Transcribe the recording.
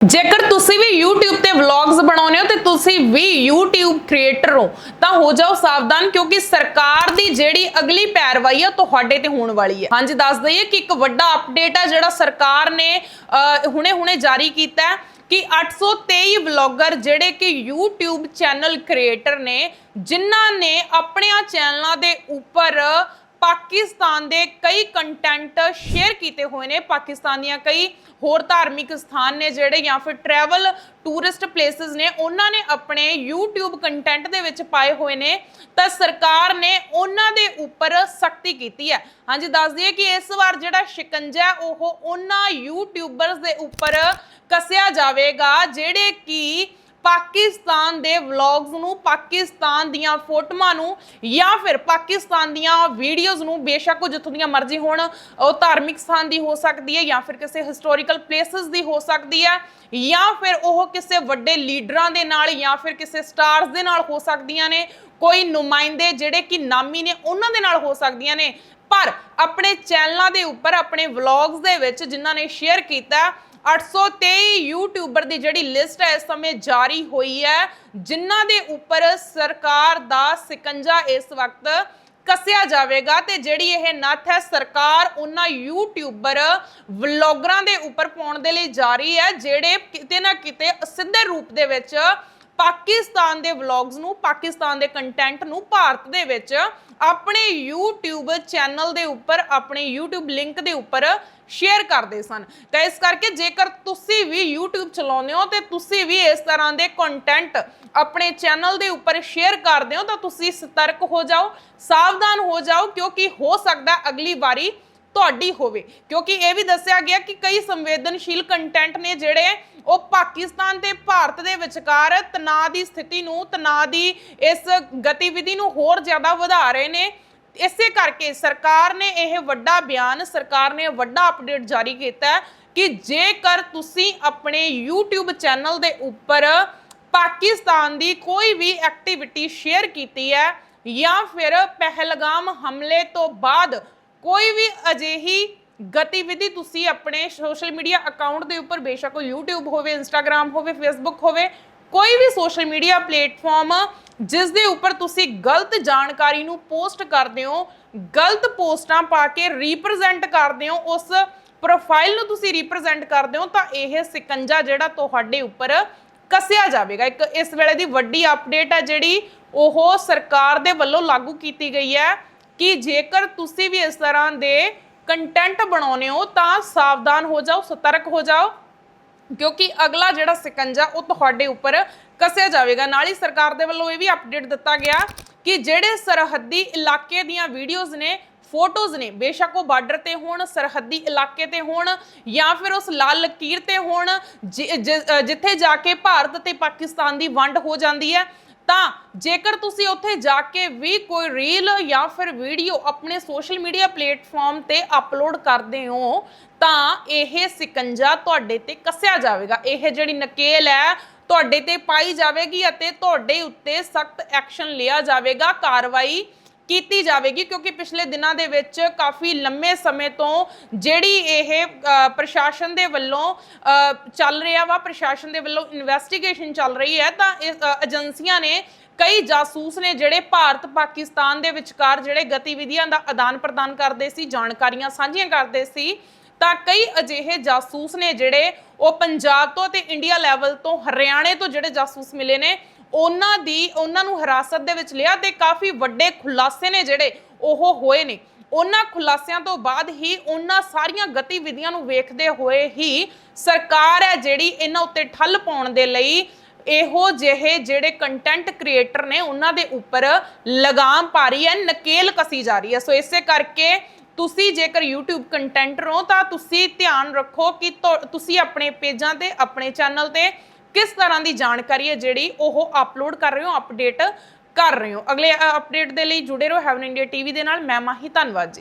ਜੇਕਰ ਤੁਸੀਂ ਵੀ YouTube ਤੇ ਵਲੌਗਸ ਬਣਾਉਨੇ ਹੋ ਤੇ ਤੁਸੀਂ ਵੀ YouTube ਕ੍ਰੀਏਟਰ ਹੋ, ਤਾਂ ਹੋ ਜਾਓ ਸਾਵਧਾਨ ਕਿਉਂਕਿ ਸਰਕਾਰ ਦੀ ਜਿਹੜੀ ਅਗਲੀ ਪੈਰਵਾਈ ਆ ਤੁਹਾਡੇ ਤੇ ਹੋਣ ਵਾਲੀ ਹੈ ਹਾਂਜੀ, ਦੱਸ ਦਈਏ ਕਿ ਇੱਕ ਵੱਡਾ ਅਪਡੇਟ ਆ ਜਿਹੜਾ ਸਰਕਾਰ ਨੇ ਹੁਣੇ-ਹੁਣੇ ਜਾਰੀ ਕੀਤਾ ਹੈ ਕਿ 823 ਵਲੌਗਰ ਜਿਹੜੇ ਕਿ YouTube ਚੈਨਲ ਕ੍ਰੀਏਟਰ ਨੇ, ਜਿਨ੍ਹਾਂ ਨੇ ਆਪਣੀਆਂ ਚੈਨਲਾਂ ਦੇ ਉੱਪਰ ਪਾਕਿਸਤਾਨ ਦੇ ਕਈ ਕੰਟੈਂਟ ਸ਼ੇਅਰ ਕੀਤੇ ਹੋਏ ਨੇ। ਪਾਕਿਸਤਾਨ ਦੀਆਂ ਕਈ ਹੋਰ ਧਾਰਮਿਕ ਸਥਾਨ ਨੇ ਜਿਹੜੇ ਜਾਂ ਫਿਰ ਟਰੈਵਲ ਟੂਰਿਸਟ ਪਲੇਸਿਸ ਨੇ, ਉਹਨਾਂ ਨੇ ਆਪਣੇ YouTube ਕੰਟੈਂਟ ਦੇ ਵਿੱਚ ਪਾਏ ਹੋਏ ਨੇ। ਤਾਂ ਸਰਕਾਰ ਨੇ ਉਹਨਾਂ ਦੇ ਉੱਪਰ ਸਖਤੀ ਕੀਤੀ ਹੈ। ਹਾਂਜੀ, ਦੱਸ ਦਈਏ ਕਿ ਇਸ ਵਾਰ ਜਿਹੜਾ ਸ਼ਿਕੰਜਾ ਉਹ ਉਹਨਾਂ ਯੂਟਿਊਬਰਸ ਦੇ ਉੱਪਰ ਕੱਸਿਆ ਜਾਵੇਗਾ, ਜਿਹੜੇ ਕਿ ਪਾਕਿਸਤਾਨ ਦੇ ਵਲੌਗਸ ਨੂੰ, ਪਾਕਿਸਤਾਨ ਦੀਆਂ ਫੋਟੋਆਂ ਨੂੰ ਜਾਂ ਫਿਰ ਪਾਕਿਸਤਾਨ ਦੀਆਂ ਵੀਡੀਓਜ਼ ਨੂੰ ਬੇਸ਼ੱਕ ਉਹ ਜਿੱਥੋਂ ਦੀਆਂ ਮਰਜ਼ੀ ਹੋਣ, ਉਹ ਧਾਰਮਿਕ ਸਥਾਨ ਦੀ ਹੋ ਸਕਦੀ ਹੈ ਜਾਂ ਫਿਰ ਕਿਸੇ ਹਿਸਟੋਰੀਕਲ ਪਲੇਸਸ ਦੀ ਹੋ ਸਕਦੀ ਹੈ ਜਾਂ ਫਿਰ ਉਹ ਕਿਸੇ ਵੱਡੇ ਲੀਡਰਾਂ ਦੇ ਨਾਲ ਜਾਂ ਫਿਰ ਕਿਸੇ ਸਟਾਰਸ ਦੇ ਨਾਲ ਹੋ ਸਕਦੀਆਂ ਨੇ, ਕੋਈ ਨੁਮਾਇੰਦੇ ਜਿਹੜੇ ਕਿ ਨਾਮੀ ਨੇ ਉਹਨਾਂ ਦੇ ਨਾਲ ਹੋ ਸਕਦੀਆਂ ਨੇ। ਪਰ ਆਪਣੇ ਚੈਨਲਾਂ ਦੇ ਉੱਪਰ, ਆਪਣੇ ਵਲੌਗਸ ਦੇ ਵਿੱਚ ਜਿਨ੍ਹਾਂ ਨੇ ਸ਼ੇਅਰ ਕੀਤਾ 823 ਯੂਟਿਊਬਰ ਦੀ ਜਿਹੜੀ ਲਿਸਟ ਹੈ, ਇਸ ਸਮੇਂ ਜਾਰੀ ਹੋਈ ਹੈ, ਜਿਨ੍ਹਾਂ ਦੇ ਉੱਪਰ ਸਰਕਾਰ ਦਾ ਸਿਕੰਜਾ ਇਸ ਵਕਤ ਕੱਸਿਆ ਜਾਵੇਗਾ ਤੇ ਜਿਹੜੀ ਇਹ ਨੱਥ ਹੈ, ਸਰਕਾਰ ਉਹਨਾਂ ਯੂਟਿਊਬਰ ਵਲੌਗਰਾਂ ਦੇ ਉੱਪਰ ਪਾਉਣ ਦੇ ਲਈ ਜਾਰੀ ਹੈ, ਜਿਹੜੇ ਕਿਤੇ ਨਾ ਕਿਤੇ ਸਿੱਧੇ ਰੂਪ ਦੇ ਵਿੱਚ ਪਾਕਿਸਤਾਨ ਦੇ ਵਲੌਗਸ ਨੂੰ, ਪਾਕਿਸਤਾਨ ਦੇ ਕੰਟੈਂਟ ਨੂੰ ਭਾਰਤ ਦੇ ਵਿੱਚ ਆਪਣੇ YouTube ਚੈਨਲ ਦੇ ਉੱਪਰ, ਆਪਣੇ YouTube ਲਿੰਕ ਦੇ ਉੱਪਰ ਸ਼ੇਅਰ ਕਰਦੇ ਸਨ। ਤਾਂ ਇਸ ਕਰਕੇ ਜੇਕਰ ਤੁਸੀਂ ਵੀ YouTube ਚਲਾਉਂਦੇ ਹੋ ਤੇ ਤੁਸੀਂ ਵੀ ਇਸ ਤਰ੍ਹਾਂ ਦੇ ਕੰਟੈਂਟ ਆਪਣੇ ਚੈਨਲ ਦੇ ਉੱਪਰ ਸ਼ੇਅਰ ਕਰਦੇ ਹੋ, ਤਾਂ ਤੁਸੀਂ ਸਤਰਕ ਹੋ ਜਾਓ, ਸਾਵਧਾਨ ਹੋ ਜਾਓ, ਕਿਉਂਕਿ ਹੋ ਸਕਦਾ ਅਗਲੀ ਵਾਰੀ ਤੁਹਾਡੀ ਹੋਵੇ। ਕਿਉਂਕਿ ਇਹ ਵੀ ਦੱਸਿਆ ਗਿਆ ਕਿ ਕਈ ਸੰਵੇਦਨਸ਼ੀਲ ਕੰਟੈਂਟ ਨੇ ਜਿਹੜੇ ਉਹ ਪਾਕਿਸਤਾਨ ਤੇ ਭਾਰਤ ਦੇ ਵਿਚਕਾਰ ਤਣਾਅ ਦੀ ਸਥਿਤੀ ਨੂੰ, ਤਣਾਅ ਦੀ ਇਸ ਗਤੀਵਿਧੀ ਨੂੰ ਹੋਰ ਜ਼ਿਆਦਾ ਵਧਾ ਰਹੇ ਨੇ। ਇਸੇ ਕਰਕੇ ਸਰਕਾਰ ਨੇ ਇਹ ਵੱਡਾ ਬਿਆਨ, ਸਰਕਾਰ ਨੇ ਵੱਡਾ ਅਪਡੇਟ ਜਾਰੀ ਕੀਤਾ ਕਿ ਜੇਕਰ ਤੁਸੀਂ ਆਪਣੇ YouTube ਚੈਨਲ ਦੇ ਉੱਪਰ ਪਾਕਿਸਤਾਨ ਦੀ ਕੋਈ ਵੀ ਐਕਟੀਵਿਟੀ ਸ਼ੇਅਰ ਕੀਤੀ ਹੈ ਜਾਂ ਫਿਰ ਪਹਿਲਗਾਮ ਹਮਲੇ ਤੋਂ ਬਾਅਦ ਕੋਈ ਵੀ ਅਜਿਹੀ ਗਤੀਵਿਧੀ ਤੁਸੀਂ ਆਪਣੇ ਸੋਸ਼ਲ ਮੀਡੀਆ ਅਕਾਊਂਟ ਦੇ ਉੱਪਰ ਬੇਸ਼ੱਕ ਉਹ YouTube ਹੋਵੇ, Instagram ਹੋਵੇ, Facebook ਹੋਵੇ, ਕੋਈ ਵੀ ਸੋਸ਼ਲ ਮੀਡੀਆ ਪਲੇਟਫਾਰਮ ਜਿਸ ਦੇ ਉੱਪਰ ਤੁਸੀਂ ਗਲਤ ਜਾਣਕਾਰੀ ਨੂੰ ਪੋਸਟ ਕਰਦੇ ਹੋ, ਗਲਤ ਪੋਸਟਾਂ ਪਾ ਕੇ ਰਿਪਰੈਜ਼ੈਂਟ ਕਰਦੇ ਹੋ, ਉਸ ਪ੍ਰੋਫਾਈਲ ਨੂੰ ਤੁਸੀਂ ਰਿਪਰੈਜ਼ੈਂਟ ਕਰਦੇ ਹੋ, ਤਾਂ ਇਹ ਸਿਕੰਜਾ ਜਿਹੜਾ ਤੁਹਾਡੇ ਉੱਪਰ ਕੱਸਿਆ ਜਾਵੇਗਾ। ਇੱਕ ਇਸ ਵੇਲੇ ਦੀ ਵੱਡੀ ਅਪਡੇਟ ਹੈ ਜਿਹੜੀ ਉਹ ਸਰਕਾਰ ਦੇ ਵੱਲੋਂ ਲਾਗੂ ਕੀਤੀ ਗਈ ਹੈ ਕਿ ਜੇਕਰ ਤੁਸੀਂ ਵੀ ਇਸ ਤਰ੍ਹਾਂ ਦੇ ਕੰਟੈਂਟ ਬਣਾਉਨੇ ਹੋ ਤਾਂ ਸਾਵਧਾਨ ਹੋ ਜਾਓ, ਸਤਰਕ ਹੋ ਜਾਓ, ਕਿਉਂਕਿ ਅਗਲਾ ਜਿਹੜਾ ਸਿਕੰਜਾ, ਉਹ ਤੁਹਾਡੇ ਉੱਪਰ ਕੱਸਿਆ ਜਾਵੇਗਾ। ਨਾਲ ਹੀ ਸਰਕਾਰ ਦੇ ਵੱਲੋਂ ਇਹ ਵੀ ਅਪਡੇਟ ਦਿੱਤਾ ਗਿਆ ਕਿ ਜਿਹੜੇ ਸਰਹੱਦੀ ਇਲਾਕੇ ਦੀਆਂ ਵੀਡੀਓਜ਼ ਨੇ ਫੋਟੋਜ਼ ਨੇ, ਬੇਸ਼ੱਕ ਉਹ ਬਾਰਡਰ ਤੇ ਹੋਣ, ਸਰਹੱਦੀ ਇਲਾਕੇ ਤੇ ਹੋਣ, ਜਾਂ ਫਿਰ ਉਸ ਲਾਲ ਲਕੀਰ ਤੇ ਹੋਣ ਜਿ- ਜਿੱਥੇ ਜਾ ਕੇ ਭਾਰਤ ਤੇ ਪਾਕਿਸਤਾਨ ਦੀ ਵੰਡ ਹੋ ਜਾਂਦੀ ਹੈ ਤਾਂ ਜੇਕਰ ਤੁਸੀਂ ਉੱਥੇ ਜਾ ਕੇ ਵੀ ਕੋਈ ਰੀਲ ਜਾਂ ਫਿਰ ਵੀਡੀਓ ਆਪਣੇ ਸੋਸ਼ਲ ਮੀਡੀਆ ਪਲੇਟਫਾਰਮ ਤੇ ਅਪਲੋਡ ਕਰਦੇ ਹੋ, ਤਾਂ ਇਹ ਸਿਕੰਜਾ ਤੁਹਾਡੇ ਤੇ ਕੱਸਿਆ ਜਾਵੇਗਾ। ਇਹ ਜਿਹੜੀ ਨਕੇਲ ਹੈ, ਤੁਹਾਡੇ ਤੇ ਪਾਈ ਜਾਵੇਗੀ ਅਤੇ ਤੁਹਾਡੇ ਉੱਤੇ ਸਖਤ ਐਕਸ਼ਨ ਲਿਆ ਜਾਵੇਗਾ। ਕਾਰਵਾਈ ਕੀਤੀ ਜਾਵੇਗੀ, ਕਿਉਂਕਿ ਪਿਛਲੇ ਦਿਨਾਂ ਦੇ ਵਿੱਚ ਕਾਫੀ ਲੰਮੇ ਸਮੇਂ ਤੋਂ ਜਿਹੜੀ ਇਹ ਪ੍ਰਸ਼ਾਸਨ ਦੇ ਵੱਲੋਂ ਚੱਲ ਰਿਹਾ ਵਾ, ਪ੍ਰਸ਼ਾਸਨ ਦੇ ਵੱਲੋਂ ਇਨਵੈਸਟੀਗੇਸ਼ਨ ਚੱਲ ਰਹੀ ਹੈ, ਤਾਂ ਏਜੰਸੀਆਂ ਨੇ ਕਈ ਜਾਸੂਸ ਨੇ ਜਿਹੜੇ ਭਾਰਤ ਪਾਕਿਸਤਾਨ ਦੇ ਵਿਚਕਾਰ ਜਿਹੜੇ ਗਤੀਵਿਧੀਆਂ ਦਾ ਆਦਾਨ ਪ੍ਰਦਾਨ ਕਰਦੇ ਸੀ, ਜਾਣਕਾਰੀਆਂ ਸਾਂਝੀਆਂ ਕਰਦੇ ਸੀ, ਤਾਂ ਕਈ ਅਜਿਹੇ ਜਾਸੂਸ ਨੇ ਜਿਹੜੇ ਉਹ ਪੰਜਾਬ ਤੋਂ ਤੇ ਇੰਡੀਆ ਲੈਵਲ ਤੋਂ, ਹਰਿਆਣੇ ਤੋਂ ਜਿਹੜੇ ਜਾਸੂਸ ਮਿਲੇ ਨੇ ਉਹਨਾਂ ਦੀ, ਉਹਨਾਂ ਨੂੰ ਹਿਰਾਸਤ ਦੇ ਵਿੱਚ ਲਿਆ ਤੇ ਕਾਫੀ ਵੱਡੇ ਖੁਲਾਸੇ ਨੇ ਜਿਹੜੇ ਉਹ ਹੋਏ ਨੇ। ਉਹਨਾਂ ਖੁਲਾਸਿਆਂ ਤੋਂ ਬਾਅਦ ਹੀ ਉਹਨਾਂ ਸਾਰੀਆਂ ਗਤੀਵਿਧੀਆਂ ਨੂੰ ਵੇਖਦੇ ਹੋਏ ਹੀ ਸਰਕਾਰ ਹੈ ਜਿਹੜੀ ਇਹਨਾਂ ਉੱਤੇ ਠੱਲ ਪਾਉਣ ਦੇ ਲਈ ਇਹੋ ਜਿਹੇ ਜਿਹੜੇ ਕੰਟੈਂਟ ਕ੍ਰੀਏਟਰ ਨੇ, ਉਹਨਾਂ ਦੇ ਉੱਪਰ ਲਗਾਮ ਪਾ ਰਹੀ ਹੈ, ਨਕੇਲ ਕਸੀ ਜਾ ਰਹੀ ਹੈ। ਸੋ ਇਸੇ ਕਰਕੇ ਤੁਸੀਂ ਜੇਕਰ YouTube ਕੰਟੈਂਟਰ ਹੋ ਤਾਂ ਤੁਸੀਂ ਧਿਆਨ ਰੱਖੋ ਕਿ ਤੁਸੀਂ ਆਪਣੇ ਪੇਜਾਂ ਤੇ, ਆਪਣੇ ਚੈਨਲ ਤੇ ਕਿਸ ਤਰ੍ਹਾਂ ਦੀ ਜਾਣਕਾਰੀ ਹੈ ਜਿਹੜੀ ਉਹ ਅਪਲੋਡ ਕਰ ਰਹੇ ਹੋ ਅਪਡੇਟ ਕਰ ਰਹੇ ਹੋ? ਅਗਲੇ ਅਪਡੇਟ ਦੇ ਲਈ ਜੁੜੇ ਰਹੋ ਹੈਵਨ ਇੰਡੀਆ ਟੀਵੀ ਦੇ ਨਾਲ। ਮੈਂ ਮਾਹੀ ਧੰਨਵਾਦ ਜੀ।